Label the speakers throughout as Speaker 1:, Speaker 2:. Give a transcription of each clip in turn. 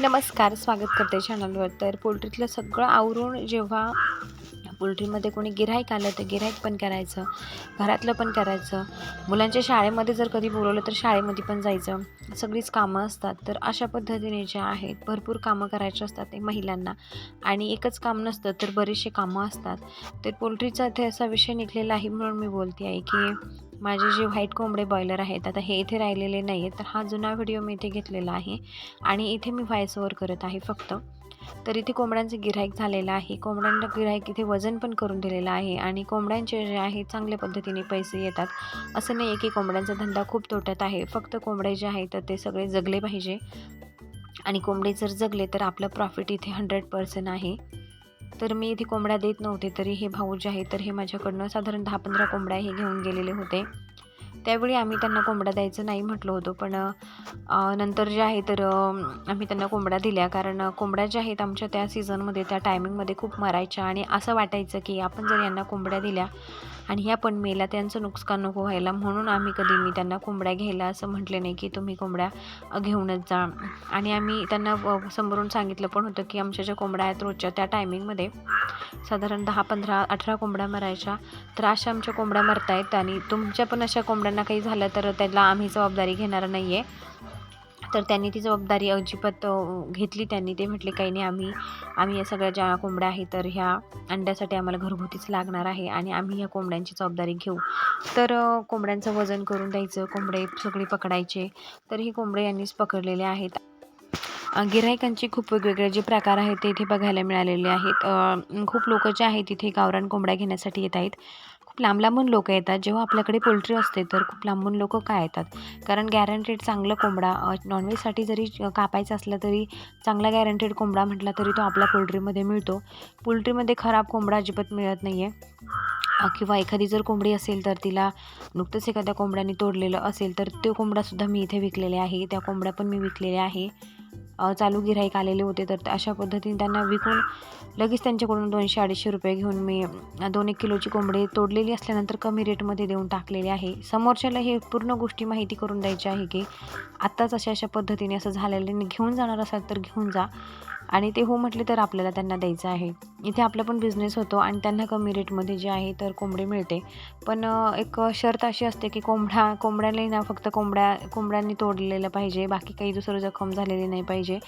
Speaker 1: नमस्कार स्वागत करते चॅनलवर तर पोल्ट्रीतलं सगळं आवरून जेव्हा पोल्ट्रीमध्ये कोणी गिऱ्हाईक आलं तर गिऱ्हाईक पण करायचं घरातलं पण करायचं. मुलांच्या शाळेमध्ये जर कधी बोलवलं तर शाळेमध्ये पण जायचं. सगळीच कामं असतात. तर अशा पद्धतीने जे आहेत भरपूर कामं करायचे असतात ते महिलांना. आणि एकच काम नसतं तर बरेचसे कामं असतात. तर पोल्ट्रीचा इथे असा विषय निघलेला आहे म्हणून मी बोलते आहे की माझे जे व्हाईट कोंबडे बॉयलर आहेत आता हे इथे राहिलेले नाही आहेत तर हा जुना व्हिडिओ मी इथे घेतलेला आहे. आणि इथे मी व्हॉइस ओव्हर करत आहे फक्त. तर इथे कोंबड्यांचं गिऱ्हाईक झालेलं आहे. कोंबड्यांना गिऱ्हाईक इथे वजन पण करून दिलेलं आहे आणि कोंबड्यांचे जे आहे चांगल्या पद्धतीने पैसे येतात. असं नाही आहे की कोंबड्यांचा धंदा खूप तोट्यात आहे. फक्त कोंबडे जे आहेत तर ते सगळे जगले पाहिजे. आणि कोंबडे जर जगले तर आपलं प्रॉफिट इथे हंड्रेड पर्सेंट आहे. तर मी इथे कोंबड्या देत नव्हते तरी हे भाऊ जे आहे तर हे माझ्याकडनं साधारण दहा पंधरा कोंबड्या हे घेऊन गेलेले होते. त्यावेळी आम्ही त्यांना कोंबड्या द्यायचं नाही म्हटलं होतं पण नंतर जे आहे तर आम्ही त्यांना कोंबड्या दिल्या. कारण कोंबड्या ज्या आहेत आमच्या त्या सीझनमध्ये त्या टायमिंगमध्ये खूप मरायच्या. आणि असं वाटायचं की आपण जर यांना कोंबड्या दिल्या आणि ह्या पण मेला त्यांचं नुकसान नको व्हायला. म्हणून आम्ही कधी मी त्यांना कोंबड्या घ्यायला असं म्हटले नाही की तुम्ही कोंबड्या घेऊनच जा. आणि आम्ही त्यांना समोरून सांगितलं पण होतं की आमच्या ज्या कोंबड्या आहेत रोजच्या त्या टायमिंगमध्ये साधारण दहा पंधरा अठरा कोंबड्या मरायच्या. तर अशा आमच्या कोंबड्या मरत आहेत आणि तुमच्या पण अशा कोंबड्यांना काही झालं तर त्याला आम्ही जबाबदारी घेणार नाही आहे तर त्यांनी ती जबाबदारी अजिबात घेतली त्यांनी. ते म्हटले काही नाही आम्ही आम्ही या सगळ्या ज्या कोंबड्या आहेत तर ह्या अंड्यासाठी आम्हाला घरगुतीच लागणार आहे आणि आम्ही या कोंबड्यांची जबाबदारी घेऊ. तर कोंबड्यांचं वजन करून द्यायचं कोंबडे सगळे पकडायचे. तर ही कोंबडे यांनीच पकडलेले आहेत. गिरायकांचे गिऱ्हाईकांचे खूप वेगवेगळे जे प्रकार आहेत ते इथे बघायला मिळालेले आहेत. खूप लोक जे आहेत तिथे गावरान कोंबड्या घेण्यासाठी येत आहेत. खूप लांब लांबून लोक येतात. जेव्हा आपल्याकडे पोल्ट्री असते तर खूप लांबून लोक काय येतात? कारण गॅरंटेड चांगलं कोंबडा नॉनव्हेजसाठी जरी कापायचं असलं तरी चांगला गॅरंटेड कोंबडा म्हटला तरी तो आपल्या पोल्ट्रीमध्ये मिळतो. पोल्ट्रीमध्ये खराब कोंबडा अजिबात मिळत नाही आहे किंवा एखादी जर कोंबडी असेल तर तिला नुकतंच एखाद्या कोंबड्याने तोडलेलं असेल तर तो कोंबडासुद्धा मी इथे विकलेले आहे. त्या कोंबड्या पण मी विकलेल्या आहे. चालू गिऱ्हाईक आलेले होते. तर अशा पद्धतीने त्यांना विकून लगेच त्यांच्याकडून दोनशे अडीचशे रुपये घेऊन मी दोन एक किलोची कोंबडी तोडलेली असल्यानंतर कमी रेटमध्ये देऊन टाकलेली आहे. समोरच्याला हे पूर्ण गोष्टी माहिती करून द्यायची आहे की आत्ताच अशा अशा पद्धतीने असं झालेलं घेऊन जाणार असाल तर घेऊन जा. आणि ते हो म्हटले तर आपल्याला त्यांना द्यायचं आहे. इथे आपला पण बिझनेस होतो आणि त्यांना कमी रेटमध्ये जे आहे तर कोंबडी मिळते. पण एक शर्त अशी असते की कोंबडा कोंबड्यालाही ना फक्त कोंबड्या कोंबड्यांनी तोडलेलं पाहिजे. बाकी काही दुसरं जखम झालेली नाही पाहिजे.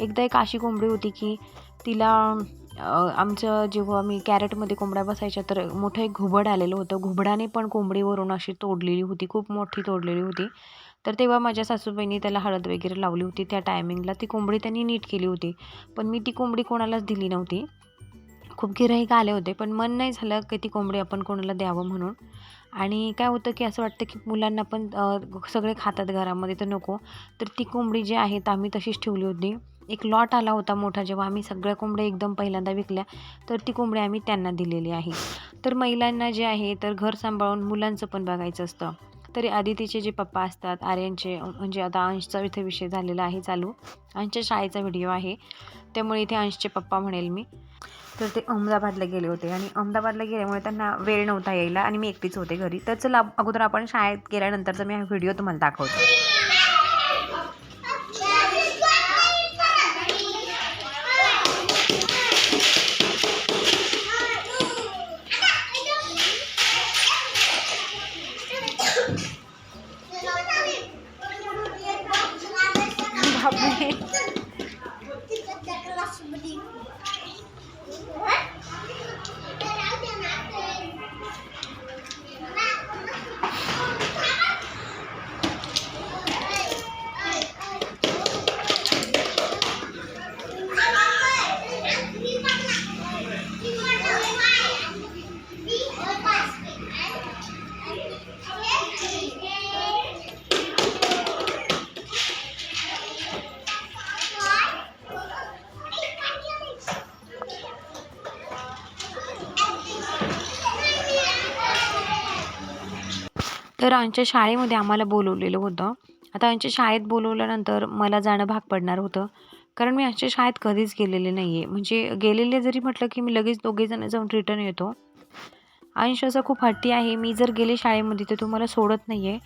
Speaker 1: एकदा एक अशी कोंबडी होती की तिला आमचं जेव्हा मी कॅरेटमध्ये कोंबड्या बसायच्या तर मोठं एक घुबड आलेलं होतं. घुबडाने पण कोंबडीवरून अशी तोडलेली होती. खूप मोठी तोडलेली होती. तर तेव्हा माझ्या सासूबाईंनी त्याला हळद वगैरे लावली होती. त्या टायमिंगला ती कोंबडी त्यांनी नीट केली होती. पण मी ती कोंबडी कोणालाच दिली नव्हती. खूप गिराईक आले होते पण मन नाही झालं की ती कोंबडी आपण कोणाला द्यावं म्हणून. आणि काय होतं की असं वाटतं की मुलांना पण सगळे खातात घरामध्ये तर नको. तर ती कोंबडी जी आहे तर आम्ही तशीच ठेवली होती. एक लॉट आला होता मोठा जेव्हा आम्ही सगळ्या कोंबड्या एकदम पहिल्यांदा विकल्या तर ती कोंबडी आम्ही त्यांना दिलेली आहे. तर महिलांना जे आहे तर घर सांभाळून मुलांचं पण बघायचं असतं. तरी आदितीचे जे पप्पा असतात आर्यनचे म्हणजे आता अंशचा इथे विषय झालेला आहे चालू. अंशच्या शाळेचा व्हिडिओ आहे. त्यामुळे इथे अंशचे पप्पा म्हणेल मी. तर ते अहमदाबादला गेले होते आणि अहमदाबादला गेल्यामुळे त्यांना वेळ नव्हता यायला आणि मी एकटीच होते घरी. तर चला अगोदर आपण शाळेत गेल्यानंतरचा मी हा व्हिडिओ तुम्हाला दाखवतो. आमच्या शाळेमध्ये आम्हाला बोलवलेलं होतं. आता आमच्या शाळेत बोलवल्यानंतर मला जाणं भाग पडणार होतं. कारण मी आमच्या शाळेत कधीच गेलेले नाही आहे म्हणजे गेलेले जरी म्हटलं की मी लगेच दोघेजण जाऊन रिटर्न येतो. अंश असा खूप हट्टी आहे. मी जर गेले शाळेमध्ये तर तुम्हाला सोडत नाही आहे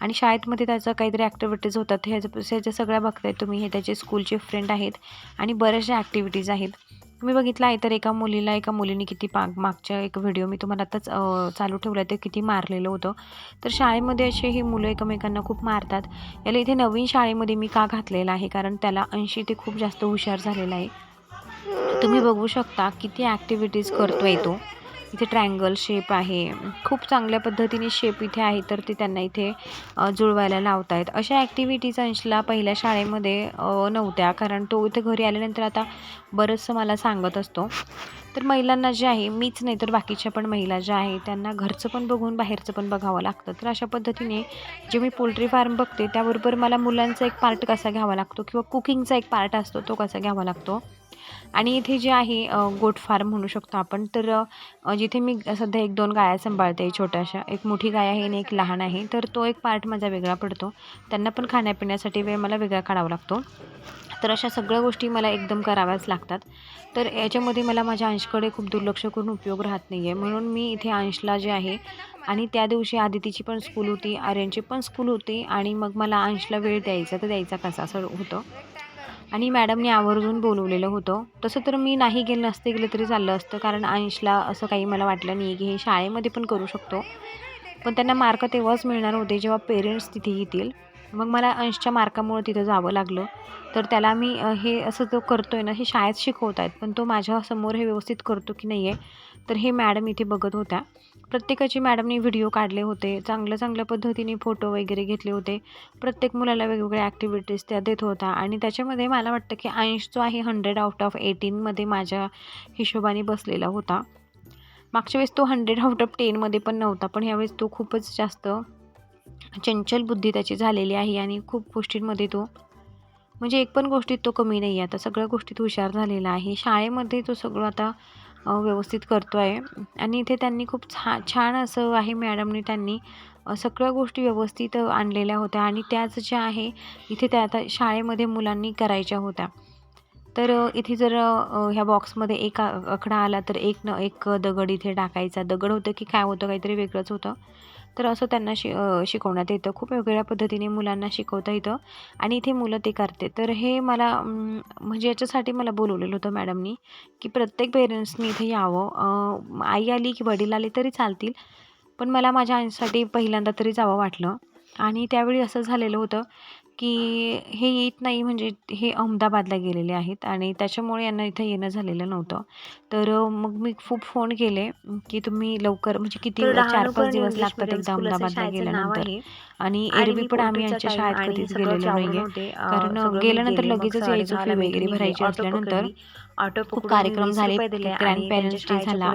Speaker 1: आणि शाळेतमध्ये त्याचं काहीतरी ॲक्टिव्हिटीज होतात. ह्याच्या ह्याच्या सगळ्या बघताय तुम्ही. हे त्याचे स्कूलचे फ्रेंड आहेत. आणि बऱ्याचशा ॲक्टिव्हिटीज आहेत. तुम्ही बघितलं आहे तर एका मुलीला एका मुलीने किती पा मागच्या एक व्हिडिओ मी तुम्हाला आताच चालू ठेवला ते किती मारलेलं होतं. तर शाळेमध्ये असे ही मुलं एकमेकांना खूप मारतात. याला इथे नवीन शाळेमध्ये मी का घातलेलं आहे? कारण त्याला ऐंशी ते खूप जास्त हुशार झालेला आहे. तुम्ही बघू शकता किती ॲक्टिव्हिटीज करतोय तो. इथे ट्रँगल शेप आहे. खूप चांगल्या पद्धतीने शेप इथे आहे तर ते त्यांना इथे जुळवायला लावतायत. आहेत अशा ॲक्टिव्हिटीज अंशला पहिल्या शाळेमध्ये नव्हत्या कारण तो इथे घरी आल्यानंतर आता बरंचसं मला सांगत असतो. तर महिलांना जे आहे मीच नाही तर बाकीच्या पण महिला ज्या आहे त्यांना घरचं पण बघून बाहेरचं पण बघावं लागतं. तर अशा पद्धतीने जे मी पोल्ट्री फार्म बघते त्याबरोबर मला मुलांचा एक पार्ट कसा घ्यावा लागतो किंवा कुकिंगचा एक पार्ट असतो तो कसा घ्यावा लागतो? आणि इथे जे आहे गोट फार्म म्हणू शकतो आपण. तर जिथे मी सध्या एक दोन गाया सांभाळते छोट्याशा. एक मोठी गाय आहे आणि एक लहान आहे. तर तो एक पार्ट माझा वेगळा पडतो. त्यांना पण खाण्यापिण्यासाठी वेळ मला वेगळा काढावा लागतो. तर अशा सगळ्या गोष्टी मला एकदम कराव्याच लागतात. तर याच्यामध्ये मला माझ्या अंशकडे खूप दुर्लक्ष करून उपयोग राहत नाही आहे म्हणून मी इथे अंशला जे आहे आणि त्या दिवशी आदितीची पण स्कूल होती आर्यनची पण स्कूल होती आणि मग मला अंशला वेळ द्यायचा तर द्यायचा कसा असं होतं. आणि मॅडमने आवर्जून बोलवलेलं होतं. तसं तर मी नाही गेलं नसते गेलं तरी चाललं असतं. कारण अंशला असं काही मला वाटलं नाही की हे शाळेमध्ये पण करू शकतो. पण त्यांना मार्क तेव्हाच मिळणार होते जेव्हा पेरेंट्स तिथे येतील. मग मला अंशच्या मार्कामुळं तिथं जावं लागलं. तर त्याला मी हे असं जो करतो आहे ना हे शाळेत शिकवत आहेत पण तो माझ्यासमोर हे व्यवस्थित करतो की नाही आहे तर हे मॅडम इथे बघत होत्या. प्रत्येकाची मॅडमनी व्हिडिओ काढले होते चांगल्या चांगल्या पद्धतीने फोटो वगैरे घेतले होते. प्रत्येक मुलाला वेगवेगळ्या ॲक्टिव्हिटीज त्या देत होता आणि त्याच्यामध्ये मला वाटतं की अंश जो आहे हंड्रेड आउट ऑफ एटीनमध्ये माझ्या हिशोबाने बसलेला होता. मागच्या वेळेस तो हंड्रेड आउट ऑफ टेनमध्ये पण नव्हता पण ह्यावेळेस तो खूपच जास्त चंचल बुद्धी त्याची झालेली आहे आणि खूप गोष्टींमध्ये तो म्हणजे एक पण गोष्टीत तो कमी नाही आहे आता सगळ्या गोष्टीत हुशार झालेला आहे. शाळेमध्ये तो सगळं आता व्यवस्थित करतो आहे. आणि इथे त्यांनी खूप छा छान असं आहे मॅडमनी त्यांनी सगळ्या गोष्टी व्यवस्थित आणलेल्या होत्या. आणि त्याच ज्या आहे इथे त्या आता शाळेमध्ये मुलांनी करायच्या होत्या. तर इथे जर ह्या बॉक्समध्ये एक आखडा आकडा आला तर एक न एक दगड इथे टाकायचा. दगड होतं की काय होतं काहीतरी वेगळंच होतं. तर असं त्यांना शि शिकवण्यात येतं. खूप वेगवेगळ्या पद्धतीने मुलांना शिकवता येतं. आणि इथे मुलं ते करते. तर हे मला म्हणजे याच्यासाठी मला बोलवलेलं होतं मॅडमनी की प्रत्येक पेरेंट्सनी इथे यावं. आई आली की वडील आले तरी चालतील. पण मला माझ्या आईसाठी पहिल्यांदा तरी जावं वाटलं. आणि त्यावेळी असं झालेलं होतं की हे येत नाही म्हणजे हे अहमदाबादला गेलेले आहेत आणि त्याच्यामुळे यांना इथं येणं झालेलं नव्हतं. तर मग मी खूप फोन केले की तुम्ही लवकर म्हणजे किती चार पाच दिवस लागतात एकदा अहमदाबादला गेल्यानंतर. आणि एरवी पण आम्ही यांच्या
Speaker 2: टाइम
Speaker 1: शाळेत कधीच गेलेलो नाही आहे कारण गेल्यानंतर लगेचच यायचो फी वगैरे भरायची असल्यानंतर खूप कार्यक्रम झाले ग्रँड पेरेंट्स डे झाला.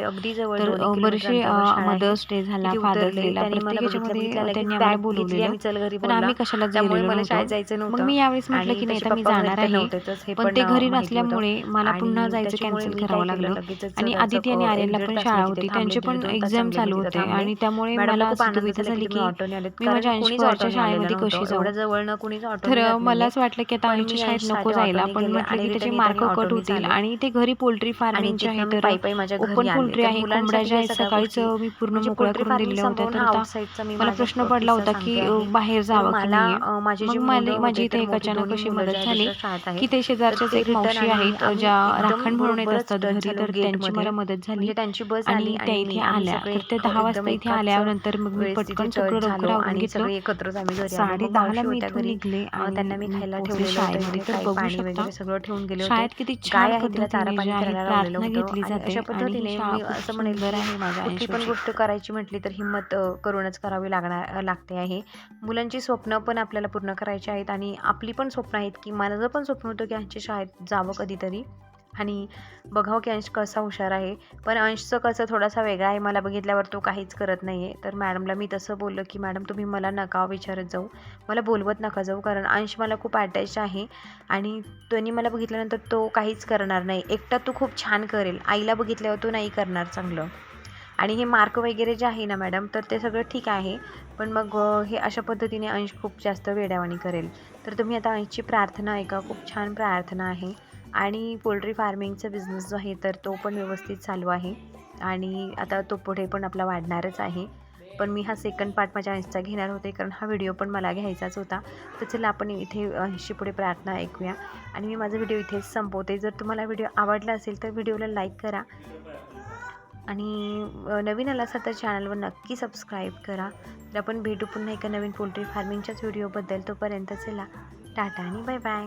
Speaker 1: तर बरेचसे. मदर्स डे झाला फादर्स डेला प्रत्येक याच्यामध्ये त्यांनी आम्हाला बोलवलेलं.
Speaker 2: घरी
Speaker 1: पण आम्ही कशाला
Speaker 2: जायचं
Speaker 1: मग मी यावेळेस म्हटलं की नाही मी जाणार आहे.
Speaker 2: हे
Speaker 1: पण ते घरी नसल्यामुळे मला पुन्हा जायचं कॅन्सल करावं लागलं. आणि
Speaker 2: त्यांचं,
Speaker 1: आदिती आणि आर्यनला पण शाळा
Speaker 2: मी तिथे
Speaker 1: होती त्यांचे पण एक्झाम चालू होते. आणि त्यामुळे मला दुविधा
Speaker 2: झाला की
Speaker 1: मी माझ्या
Speaker 2: कोणीच आलेलं
Speaker 1: शाळेमध्ये. कशी जाऊ
Speaker 2: एवढ्या जवळनं कोणीच ऑटोने
Speaker 1: तर
Speaker 2: जात
Speaker 1: अ,
Speaker 2: नाहीये.
Speaker 1: मलाच वाटलं की आता
Speaker 2: मी
Speaker 1: शाळेत नको जायला पण म्हटलं की त्याचे मार्क कट होतील. आणि ते घरी पोल्ट्री
Speaker 2: आणि
Speaker 1: फार्मिंग जे
Speaker 2: तिथनं
Speaker 1: आहे तर ओपन. पोल्ट्री आहे कोंबड्या ज्या आहेत सकाळीच मी पूर्ण
Speaker 2: म्हणजे
Speaker 1: मोकळ्या करून दिलेल्या होत्या तर आता मला प्रश्न पडला होता की. बाहेर जावं की
Speaker 2: मला
Speaker 1: नाही
Speaker 2: माझी
Speaker 1: मला
Speaker 2: मुलं
Speaker 1: माझी इथे एक अचानक अशी
Speaker 2: मुलं
Speaker 1: मदत झाली की ते शेजारच्याच एक मावशी आहेत ज्या राखण म्हणून येत असतात घरी तर त्यांची मला मदत झाली
Speaker 2: म्हणजे त्यांची बस
Speaker 1: आणि
Speaker 2: आली
Speaker 1: त्या इथे आल्या तर त्या दहा वाजता इथे आल्यानंतर मग मी पटकन सगळं लवकर आवरून घेतलं
Speaker 2: एकत्रच आम्ही घरी आलो.
Speaker 1: साडे दहाला मी इथून
Speaker 2: घरी.
Speaker 1: निघले
Speaker 2: त्यांना मी खायला ठेवलेलं होतं.
Speaker 1: शाळेमध्ये तर बघू
Speaker 2: पाणी
Speaker 1: शकता.
Speaker 2: वगैरे सगळं ठेवून गेले होते.
Speaker 1: शाळेत किती छान
Speaker 2: आहे तिला चारा पाणी करायला लावलेलं होतं.
Speaker 1: घेतली
Speaker 2: आणि
Speaker 1: जाते.
Speaker 2: अशा पद्धतीने मी असं म्हणेल की
Speaker 1: आहे माझ्या
Speaker 2: कुठली पण गोष्ट करायची म्हटली तर हिंमत करूनच करावी लागणार लागते आहे. मुलांची स्वप्न पण आपल्याला पूर्ण करायची आहेत आणि आपली पण स्वप्न आहेत की माझं पण स्वप्न होतं की यांच्या शाळेत जावं कधीतरी. आणि बघावं की अंश कसा हुशार आहे. पण अंशचं कसं थोडासा वेगळा आहे. मला बघितल्यावर तो काहीच करत नाही आहे तर मॅडमला मी तसं बोललं की मॅडम तुम्ही मला नका विचारत जाऊ. मला बोलवत नका जाऊ. कारण अंश मला खूप अटॅच आहे आणि त्यांनी मला बघितल्यानंतर तो काहीच करणार नाही. एकटा तू खूप छान करेल. आईला बघितल्यावर तो नाही करणार चांगलं. आणि हे मार्क वगैरे जे आहे ना मॅडम तर ते सगळं ठीक आहे. पण मग हे अशा पद्धतीने अंश खूप जास्त वेड्यावाणी करेल. तर तुम्ही आता अंशची प्रार्थना ऐका. खूप छान प्रार्थना आहे. आणि पोल्ट्री फार्मिंगचा बिझनेस जो आहे तर तो पण व्यवस्थित चालू आहे. आणि आता तो पुढे पण आपला वाढणारच आहे.
Speaker 1: पण मी हा सेकंड पार्ट माझ्या आईचा घेणार होते कारण हा व्हिडिओ पण मला घ्यायचाच होता. तर चला आपण इथे अशी पुढे प्रार्थना ऐकूया. आणि मी माझा व्हिडिओ इथेच संपवते. जर तुम्हाला व्हिडिओ आवडला असेल तर व्हिडिओला लाईक करा. आणि नवीन आला असाल तर चॅनलवर नक्की सबस्क्राईब करा. तर आपण भेटू पुन्हा एका नवीन पोल्ट्री फार्मिंगच्याच व्हिडिओबद्दल तोपर्यंत चला टाटा आणि बाय बाय